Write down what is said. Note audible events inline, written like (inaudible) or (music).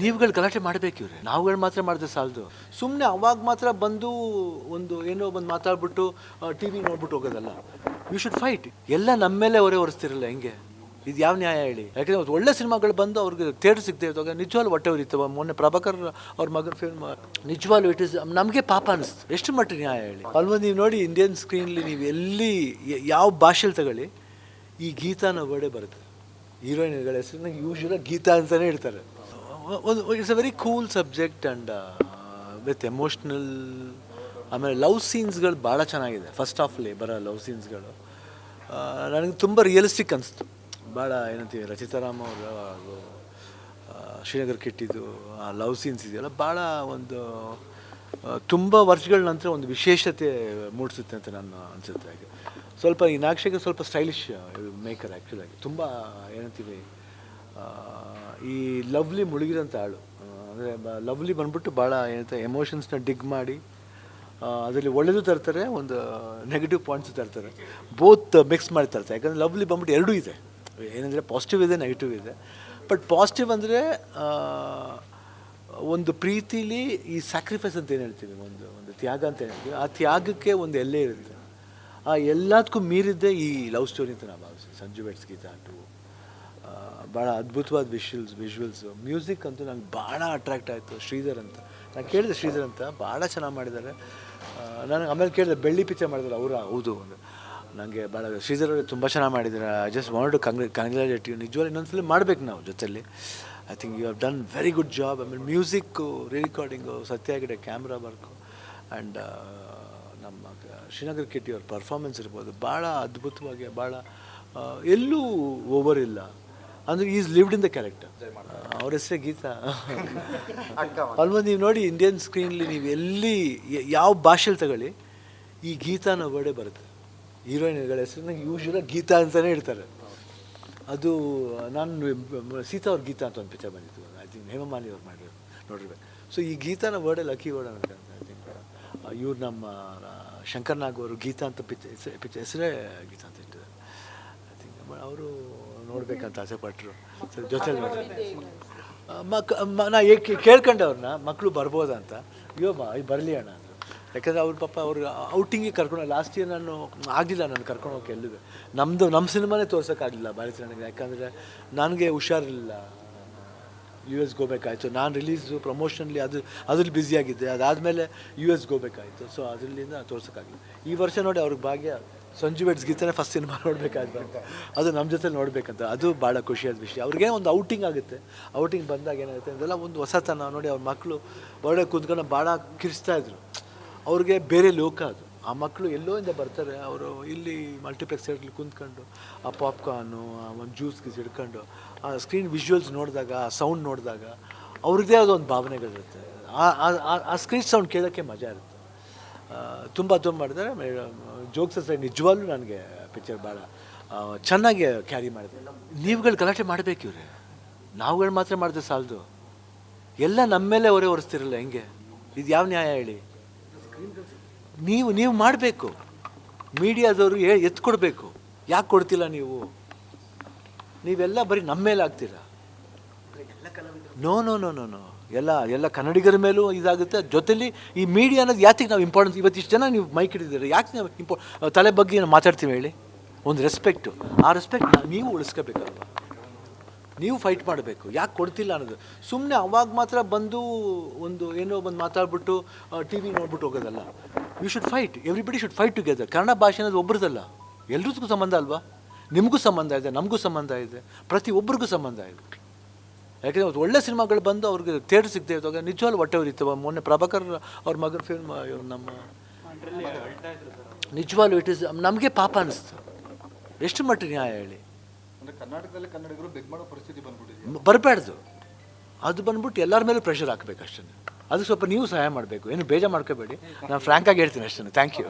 ನೀವುಗಳು ಗಲಾಟೆ ಮಾಡಬೇಕು ಇವ್ರೆ. ನಾವುಗಳು ಮಾತ್ರ ಮಾಡಿದ್ರೆ ಸಾಲದು. ಸುಮ್ಮನೆ ಅವಾಗ ಮಾತ್ರ ಬಂದು ಒಂದು ಏನೋ ಬಂದು ಮಾತಾಡ್ಬಿಟ್ಟು ಟಿ ವಿ ನೋಡ್ಬಿಟ್ಟು ಹೋಗೋದಲ್ಲ. ಯು ಶುಡ್ ಫೈಟ್ ಎಲ್ಲ ನಮ್ಮ ಮೇಲೆ ಹೊರೆ ಹೊರಿಸ್ತಿರಲ್ಲ ಹೆಂಗೆ? ಇದು ಯಾವ ನ್ಯಾಯ ಹೇಳಿ? ಯಾಕಂದ್ರೆ ಅವ್ರು ಒಳ್ಳೆ ಸಿನಿಮಾಗಳು ಬಂದು ಅವ್ರಿಗೆ ಥಿಯೇಟರ್ ಸಿಗದೆ ಇದ್ದಾಗ ನಿಜವಾಗ್ಲೂ ಹೊಟ್ಟೆ ಉರಿತವ. ಮೊನ್ನೆ ಪ್ರಭಾಕರ್ ಅವ್ರ ಮಗನ ಫಿಲ್ಮ್ ನಿಜವಾಗ್ಲೂ ಇಟ್ ಇಸ್ ನಮಗೆ ಪಾಪ ಅನಿಸ್ತು ಎಷ್ಟು ಮಟ್ಟಿಗೆ ನ್ಯಾಯ ಹೇಳಿ? ಅಲ್ವಾ ನೀವು ನೋಡಿ ಇಂಡಿಯನ್ ಸ್ಕ್ರೀನ್ಲಿ ನೀವು ಎಲ್ಲಿ ಯಾವ ಭಾಷೆಲಿ ತಗೊಳ್ಳಿ ಈ ಗೀತಾ ಅನ್ನೋ ವರ್ಡೇ ಬರುತ್ತೆ. ಹೀರೋಯಿನ್ಗಳ ಹೆಸರಿನ ಯೂಶ್ವಲಾಗಿ ಗೀತಾ ಅಂತಲೇ ಒಂದು it's a very cool subject and with emotional ಆಮೇಲೆ ಲವ್ ಸೀನ್ಸ್ಗಳು ಭಾಳ ಚೆನ್ನಾಗಿದೆ. ಫಸ್ಟ್ ಹಾಫಲ್ಲಿ ಬರೋ ಲವ್ ಸೀನ್ಸ್ಗಳು ನನಗೆ ತುಂಬ ರಿಯಲಿಸ್ಟಿಕ್ ಅನಿಸ್ತು. ಭಾಳ ಏನಂತೀವಿ ರಚಿತಾರಾಮ್ ಅವರು ಹಾಗೂ ಶ್ರೀನಗರ್ ಕೆಟ್ಟಿದ್ದು ಆ ಲವ್ ಸೀನ್ಸ್ ಇದೆಯಲ್ಲ ಭಾಳ ಒಂದು ತುಂಬ ವರ್ಷಗಳ ನಂತರ ಒಂದು ವಿಶೇಷತೆ ಮೂಡಿಸುತ್ತೆ ಅಂತ ನಾನು ಅನಿಸುತ್ತೆ ಹಾಗೆ. ಸ್ವಲ್ಪ ಈ ನಾಕ್ಷಿಗೆ ಸ್ವಲ್ಪ ಸ್ಟೈಲಿಶ್ ಮೇಕರ್ ಆ್ಯಕ್ಚುಲಾಗಿ ತುಂಬ, ಏನಂತೀವಿ ಈ ಲವ್ಲಿ ಮುಳುಗಿರೋಂಥ ಹಾಳು ಅಂದರೆ ಲವ್ಲಿ ಬಂದ್ಬಿಟ್ಟು ಭಾಳ ಏನಂತ ಎಮೋಷನ್ಸ್ನ ಡಿಗ್ ಮಾಡಿ ಅದರಲ್ಲಿ ಒಳ್ಳೆಯದು ತರ್ತಾರೆ, ಒಂದು ನೆಗೆಟಿವ್ ಪಾಯಿಂಟ್ಸ್ ತರ್ತಾರೆ. ಬೋತ್ ಮಿಕ್ಸ್ ಮಾಡಿ ತರ್ತಾರೆ. ಯಾಕಂದರೆ ಲವ್ಲಿ ಬಂದ್ಬಿಟ್ಟು ಎರಡೂ ಇದೆ. ಏನಂದರೆ ಪಾಸಿಟಿವ್ ಇದೆ ನೆಗೆಟಿವ್ ಇದೆ. ಬಟ್ ಪಾಸಿಟಿವ್ ಅಂದರೆ ಒಂದು ಪ್ರೀತಿಲಿ ಈ ಸ್ಯಾಕ್ರಿಫೈಸ್ ಅಂತ ಏನು ಹೇಳ್ತೀವಿ? ಒಂದು ಒಂದು ತ್ಯಾಗ ಅಂತ ಹೇಳ್ತೀವಿ? ಆ ತ್ಯಾಗಕ್ಕೆ ಒಂದು ಎಲ್ಲೇ ಇರುತ್ತೆ. ಆ ಎಲ್ಲದಕ್ಕೂ ಮೀರಿದ್ದೇ ಈ ಲವ್ ಸ್ಟೋರಿ ಅಂತ ನಾನು ಭಾವಿಸ್ತೀನಿ ಸಂಜು ಬೆಟ್ಸ್ ಗೀತಾ ಟು ಭಾಳ ಅದ್ಭುತವಾದ ವಿಷುವಲ್ಸ್ ವಿಷುವಲ್ಸು ಮ್ಯೂಸಿಕ್ ಅಂತೂ ನಂಗೆ ಭಾಳ ಅಟ್ರಾಕ್ಟ್ ಆಯಿತು, ಶ್ರೀಧರ್ ಅಂತ. ನಾನು ಕೇಳಿದೆ ಶ್ರೀಧರ್ ಅಂತ ಭಾಳ ಚೆನ್ನಾಗಿ ಮಾಡಿದ್ದಾರೆ. ನನಗೆ ಆಮೇಲೆ ಕೇಳಿದೆ, ಬೆಳ್ಳಿ ಪಿಕ್ಚರ್ ಮಾಡಿದ್ರು ಅವರ ಹೌದು ನನಗೆ ಭಾಳ ಶ್ರೀಧರ್ ಅವರು ತುಂಬ ಚೆನ್ನಾಗಿ ಮಾಡಿದ್ದಾರೆ. I just want to congra congratulate you ನಿಜವಾಗ್ಲೂ ಇನ್ನೊಂದ್ಸಲ ಮಾಡಬೇಕು ನಾವು ಜೊತೆಲಿ. I think you have done very good job ಆಮೇಲೆ music recording Satya camera work and ನಮ್ಮ, ಶ್ರೀನಗರ್ ಕಿಟ್ಟಿ ಅವ್ರ ಪರ್ಫಾರ್ಮೆನ್ಸ್ ಇರ್ಬೋದು. ಭಾಳ ಅದ್ಭುತವಾಗಿ ಭಾಳ ಎಲ್ಲೂ ಓವರ್ ಇಲ್ಲ. ಅಂದರೆ is lived in the character ಅವ್ರ ಹೆಸರೇ ಗೀತಾ. (laughs) ಆಲ್ಮೋಸ್ಟ್ ನೀವು ನೋಡಿ ಇಂಡಿಯನ್ ಸ್ಕ್ರೀನ್ಲಿ ನೀವು ಎಲ್ಲಿ ಯಾವ ಭಾಷೆಲಿ ತಗೊಳ್ಳಿ ಈ ಗೀತಾ ಅನ್ನೋ ವರ್ಡೇ ಬರುತ್ತೆ. ಹೀರೋಯಿನ್ಗಳ ಹೆಸರನ್ನ ಯೂಶ್ವಲಾಗಿ ಗೀತಾ ಅಂತಲೇ ಇಡ್ತಾರೆ. ಅದು ನಾನು ಸೀತಾ ಅವ್ರ ಗೀತಾ ಅಂತ ಒಂದು ಪಿಕ್ಚರ್ ಬಂದಿತ್ತು. ಐ ಥಿಂಕ್ ಹೇಮಮಾಲಿ ಅವ್ರು ಮಾಡಿರೋ ನೋಡಿರ್ಬೇಕು ಸೊ ಈ ಗೀತಾನ ವರ್ಡ್ ಲಕ್ಕಿ ವರ್ಡ್ ಅಂತ ಐ ತಿಂಕ್ ಇವ್ರು ನಮ್ಮ ಶಂಕರ್ನಾಗ್ ಶಂಕರ್ ನಾಗ್ ಅವರು ಗೀತಾ ಅಂತ ಪಿಕ್ಚರ್ ಪಿಕ್ಚರ್ ಹೆಸರೇ ಗೀತಾ ಅಂತ ಇಟ್ಟಿದ್ದಾರೆ. ಐ ತಿಂಕ್ ಅವರು ನೋಡ್ಬೇಕಂತ ಆಸೆ ಪಟ್ಟರು ಜೊತೆ ಜೊತೆಲಿ ಮಕ್ ನಾ ಏಕೆ ಕೇಳ್ಕೊಂಡೆ ಅವ್ರನ್ನ ಮಕ್ಕಳು ಬರ್ಬೋದಾ ಅಂತ ಅಯ್ಯೋ ಬಾ ಬರಲಿ ಅಣ್ಣ ಅಂದರು. ಯಾಕಂದರೆ ಅವ್ರ ಪಾಪ ಅವ್ರು ಔಟಿಂಗಿಗೆ ಕರ್ಕೊಂಡು ಲಾಸ್ಟ್ ಇಯರ್ ನಾನು ಆಗಲಿಲ್ಲ ನಾನು ಕರ್ಕೊಂಡು ಹೋಗಿ ಎಲ್ಲಿದೆ ನಮ್ಮದು ನಮ್ಮ ಸಿನಿಮಾನೇ ತೋರ್ಸೋಕ್ಕಾಗಲಿಲ್ಲ ಭಾರತ ನನಗೆ ಯಾಕಂದರೆ ನನಗೆ ಹುಷಾರಿಲ್ಲ ಯು ಎಸ್ಗೆ ಗೋಬೇಕಾಯಿತು. ನಾನು ರಿಲೀಸು ಪ್ರಮೋಷನಲ್ಲಿ ಅದು ಅದ್ರಲ್ಲಿ ಬ್ಯುಸಿಯಾಗಿದ್ದೆ ಅದಾದಮೇಲೆ ಯು ಎಸ್ಗೆ ಹೋಗ್ಬೇಕಾಯಿತು ಸೊ ಅದರಿಂದ ತೋರ್ಸೋಕ್ಕಾಗಲಿಲ್ಲ ಈ ವರ್ಷ ನೋಡಿ ಅವ್ರಿಗೆ ಭಾಗ್ಯ. ಸಂಜು ಬೆಡ್ಸ್ ಗೀತಾನೆ ಫಸ್ಟ್ ಸಿನಿಮಾ ನೋಡ್ಬೇಕಾದ್ ಬಂತ ಅದು ನಮ್ಮ ಜೊತೆ ನೋಡಬೇಕಂತ. ಅದು ಭಾಳ ಖುಷಿಯಾದ ವಿಷಯ. ಅವ್ರಿಗೆ ಒಂದು ಔಟಿಂಗ್ ಆಗುತ್ತೆ. ಔಟಿಂಗ್ ಬಂದಾಗ ಏನಾಗುತ್ತೆ ಅದೆಲ್ಲ ಒಂದು ಹೊಸತನ. ನೋಡಿ ಅವ್ರ ಮಕ್ಕಳು ಒಳ್ಳೆ ಕುತ್ಕೊಂಡು ಭಾಳ ಕಿರಿಸ್ತಾ ಇದ್ರು. ಅವ್ರಿಗೆ ಬೇರೆ ಲೋಕ ಅದು. ಆ ಮಕ್ಕಳು ಎಲ್ಲೋ ಇಂದ ಬರ್ತಾರೆ. ಅವರು ಇಲ್ಲಿ ಮಲ್ಟಿಪ್ಲೆಕ್ಸ್ ಸೈಡಲ್ಲಿ ಕುಂತ್ಕೊಂಡು, ಆ ಪಾಪ್ಕಾರ್ನು ಆ ಒಂದು ಜ್ಯೂಸ್ ಗೀಸ್ ಹಿಡ್ಕೊಂಡು, ಆ ಸ್ಕ್ರೀನ್ ವಿಜುವಲ್ಸ್ ನೋಡಿದಾಗ, ಆ ಸೌಂಡ್ ನೋಡಿದಾಗ ಅವ್ರದ್ದೇ ಆದ ಒಂದು ಭಾವನೆಗಳಿರುತ್ತೆ ಆ- ಸ್ಕ್ರೀನ್ ಸೌಂಡ್ ಕೇಳೋಕ್ಕೆ ಮಜಾ ಇರುತ್ತೆ. ತುಂಬ ತುಂಬ ಮಾಡಿದ್ದಾರೆ. ಜೋಕ್ಸ್ ಅಂದರೆ ನಿಜವಾಗ್ಲೂ ನನಗೆ ಪಿಕ್ಚರ್ ಭಾಳ ಚೆನ್ನಾಗಿ ಕ್ಯಾರಿ ಮಾಡಿದೆ. ನೀವುಗಳು ಗಲಾಟೆ ಮಾಡಬೇಕು ಇವ್ರೆ. ನಾವುಗಳು ಮಾತ್ರ ಮಾಡಿದ್ರೆ ಸಾಲದು. ಎಲ್ಲ ನಮ್ಮ ಮೇಲೆ ಹೊರೆ ಹೊರಿಸ್ತಿರಲ್ಲ ಹೆಂಗೆ? ಇದು ಯಾವ ನ್ಯಾಯ ಹೇಳಿ? ನೀವು ನೀವು ಮಾಡಬೇಕು. ಮೀಡಿಯಾದವರು ಎತ್ತು ಕೊಡಬೇಕು. ಯಾಕೆ ಕೊಡ್ತಿಲ್ಲ ನೀವು? ನೀವೆಲ್ಲ ಬರೀ ನಮ್ಮ ಮೇಲೆ ಆಗ್ತೀರಾ no no no no no ಎಲ್ಲ ಎಲ್ಲ ಕನ್ನಡಿಗರ ಮೇಲೂ ಇದಾಗುತ್ತೆ. ಜೊತೆಲಿ ಈ ಮೀಡಿಯಾ ಅನ್ನೋದು ಯಾತಿಗೆ ನಾವು ಇಂಪಾರ್ಟೆನ್ಸ್ ಇವತ್ತಿಷ್ಟು ಜನ ನೀವು ಮೈಕ್ ಹಿಡಿದಿದ್ದೀರಿ? ಯಾಕೆ ನಾವು ಇಂಪೋ ತಲೆ ಬಗ್ಗೆ ನಾವು ಮಾತಾಡ್ತೀವಿ ಹೇಳಿ. ಒಂದು ರೆಸ್ಪೆಕ್ಟು ಆ ರೆಸ್ಪೆಕ್ಟ್ ನೀವು ಉಳಿಸ್ಕೋಬೇಕಲ್ವ? ನೀವು ಫೈಟ್ ಮಾಡಬೇಕು. ಯಾಕೆ ಕೊಡ್ತಿಲ್ಲ ಅನ್ನೋದು. ಸುಮ್ಮನೆ ಅವಾಗ ಮಾತ್ರ ಬಂದು ಒಂದು ಏನೋ ಬಂದು ಮಾತಾಡ್ಬಿಟ್ಟು ಟಿ ವಿ ನೋಡ್ಬಿಟ್ಟು ಹೋಗೋದಲ್ಲ. You should fight everybody should fight together Kannada ಭಾಷೆ ಅನ್ನೋದು ಒಬ್ಬರದಲ್ಲ ಎಲ್ರಿಗೂ ಸಂಬಂಧ ಅಲ್ವಾ? ನಿಮಗೂ ಸಂಬಂಧ ಇದೆ, ನಮಗೂ ಸಂಬಂಧ ಇದೆ ಪ್ರತಿ ಒಬ್ರಿಗೂ ಸಂಬಂಧ ಇದೆ. ಯಾಕಂದರೆ ಅವ್ರು ಒಳ್ಳೆ ಸಿನಿಮಾಗಳು ಬಂದು ಅವ್ರಿಗೆ ಥಿಯೇಟರ್ ಸಿಗದೆ ಇದ್ದಾಗ ನಿಜವಾಗ್ಲೂ ಹೊಟ್ಟೆ ಉರಿತವ ಮೊನ್ನೆ ಪ್ರಭಾಕರ್ ಅವ್ರ ಮಗನ ಫಿಲ್ಮ್ ಇವ್ರು ನಮ್ಮ ನಿಜವಾಗ್ಲೂ ಇಟ್ ಇಸ್ ನಮಗೆ ಪಾಪ ಅನಿಸ್ತು. ಎಷ್ಟು ಮಟ್ಟಿಗೆ ನ್ಯಾಯ ಹೇಳಿ. ಕರ್ನಾಟಕದಲ್ಲಿ ಕನ್ನಡಿಗರು ಮಾಡೋ ಪರಿಸ್ಥಿತಿ ಬಂದ್ಬಿಟ್ಟಿದೆ. ಬರಬಾರ್ದು ಅದು ಬಂದ್ಬಿಟ್ಟು ಎಲ್ಲರ ಮೇಲೂ ಪ್ರೆಷರ್ ಹಾಕಬೇಕು ಅಷ್ಟೇ. ಅದು ಸ್ವಲ್ಪ ನೀವು ಸಹಾಯ ಮಾಡಬೇಕು. ಏನು ಬೇಜಾರು ಮಾಡ್ಕೋಬೇಡಿ. ನಾನು ಫ್ರ್ಯಾಂಕಾಗಿ ಹೇಳ್ತೀನಿ ಅಷ್ಟೇ. Thank you